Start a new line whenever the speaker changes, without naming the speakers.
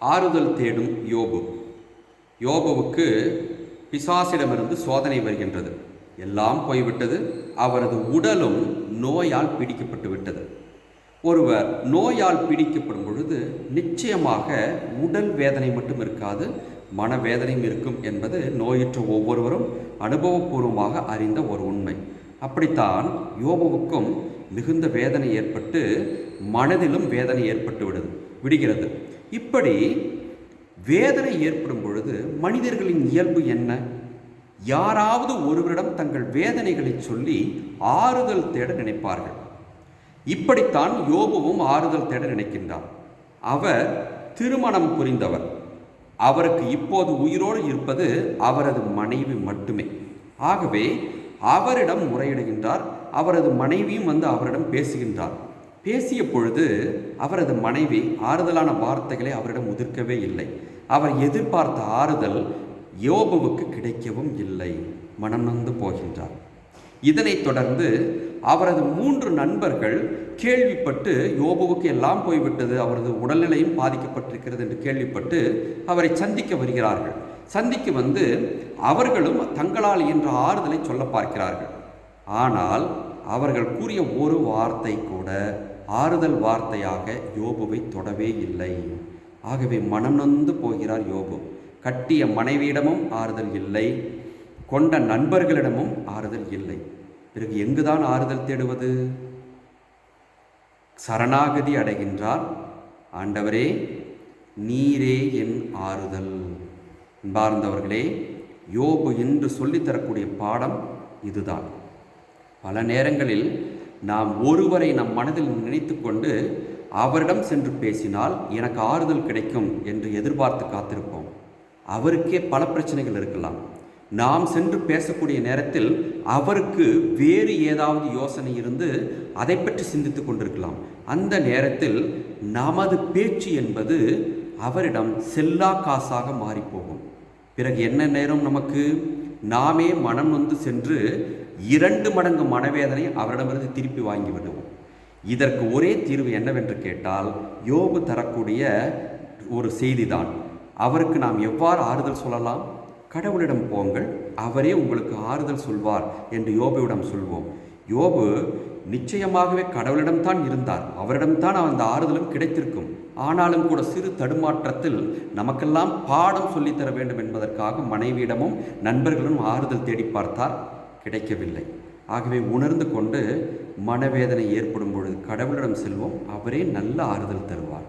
ஆறுதல் தேடும் யோபு. யோபுவுக்கு பிசாசிடமிருந்து சோதனை வருகின்றது. எல்லாம் போய்விட்டது. அவரது உடலும் நோயால் பிடிக்கப்பட்டு விட்டது ஒருவர் நோயால் பிடிக்கப்படும் பொழுது நிச்சயமாக உடல் வேதனை மட்டும் இருக்காது மனவேதனையும் இருக்கும் என்பது நோயுற்ற ஒவ்வொருவரும் அனுபவபூர்வமாக அறிந்த ஒரு உண்மை. அப்படித்தான் யோபுவுக்கும் மிகுந்த வேதனை ஏற்பட்டு மனதிலும் வேதனை ஏற்பட்டு விடுது விடுகிறது. இப்படி வேதனை ஏற்படும் பொழுது மனிதர்களின் இயல்பு என்ன? யாராவது ஒருவரிடம் தங்கள் வேதனைகளை சொல்லி ஆறுதல் தேட நினைப்பார்கள். இப்படித்தான் யோபுவும் ஆறுதல் தேட நினைக்கின்றார் அவர் திருமணம் புரிந்தவர். அவருக்கு இப்போது உயிரோடு இருப்பது அவரது மனைவி மட்டுமே. ஆகவே அவரிடம் முறையிடுகின்றார் அவரது மனைவியும் வந்து அவரிடம் பேசுகின்றார். பேசிய பொழுது அவரது மனைவி ஆறுதலான வார்த்தைகளை அவரிடம் உதிர்க்கவே இல்லை. அவர் எதிர்பார்த்த ஆறுதல் யோபுவுக்கு கிடைக்கவும் இல்லை. மனம் நொந்து போகின்றார். இதனைத் தொடர்ந்து அவரது மூன்று நண்பர்கள் கேள்விப்பட்டு யோபுவுக்கு எல்லாம் போய்விட்டது அவரது உடல்நிலையும் பாதிக்கப்பட்டிருக்கிறது என்று கேள்விப்பட்டு அவரை சந்திக்க வருகிறார்கள். சந்திக்க வந்து அவர்களும் தங்களால் என்ற ஆறுதலை சொல்ல பார்க்கிறார்கள். ஆனால் அவர்கள் கூறிய ஒரு வார்த்தை கூட ஆறுதல் வார்த்தையாக யோபுவை தொடவே இல்லை. ஆகவே மனம் நொந்து போகிறார் யோபு. கட்டிய மனைவியிடமும் ஆறுதல் இல்லை. கொண்ட நண்பர்களிடமும் ஆறுதல் இல்லை. பிறகு எங்குதான் ஆறுதல் தேடுவது? சரணாகதி அடைகின்றார். ஆண்டவரே நீரே என் ஆறுதல். அன்பார்ந்தவர்களே யோபு என்று சொல்லித்தரக்கூடிய பாடம் இதுதான். பல நேரங்களில் நாம் ஒருவரை நம் மனதில் நினைத்து கொண்டு அவரிடம் சென்று பேசினால் எனக்கு ஆறுதல் கிடைக்கும் என்று எதிர்பார்த்து காத்திருப்போம். அவருக்கே பல பிரச்சனைகள் இருக்கலாம். நாம் சென்று பேசக்கூடிய நேரத்தில் அவருக்கு வேறு ஏதாவது யோசனை இருந்து அதை பற்றி சிந்தித்து கொண்டிருக்கலாம். அந்த நேரத்தில் நமது பேச்சு என்பது அவரிடம் செல்லா காசாக மாறிப்போகும். பிறகு என்ன நேரம் நமக்கு? நாமே மனம் வந்து சென்று இரண்டு மடங்கு மனவேதனை அவரிடமிருந்து திருப்பி வாங்கி விடுவோம். இதற்கு ஒரே தீர்வு என்னவென்று கேட்டால் யோபு தரக்கூடிய ஒரு செய்திதான். அவருக்கு நாம் எவ்வாறு ஆறுதல் சொல்லலாம்? கடவுளிடம் போங்கள் அவரே உங்களுக்கு ஆறுதல் சொல்வார் என்று யோபுவிடம் சொல்வோம். யோபு நிச்சயமாகவே கடவுளிடம்தான் இருந்தார். அவரிடம்தான் அந்த ஆறுதலும் கிடைத்திருக்கும். ஆனாலும் கூட சிறு தடுமாற்றத்தில் நமக்கெல்லாம் பாடம் சொல்லித்தர வேண்டும் என்பதற்காக மனைவியிடமும் நண்பர்களும் ஆறுதல் தேடி பார்த்தார். கிடைக்கவில்லை. ஆகவே உணர்ந்து கொண்டு மனவேதனை ஏற்படும் பொழுது கடவுளிடம் செல்வோம். அவரே நல்ல ஆறுதல் தருவார்.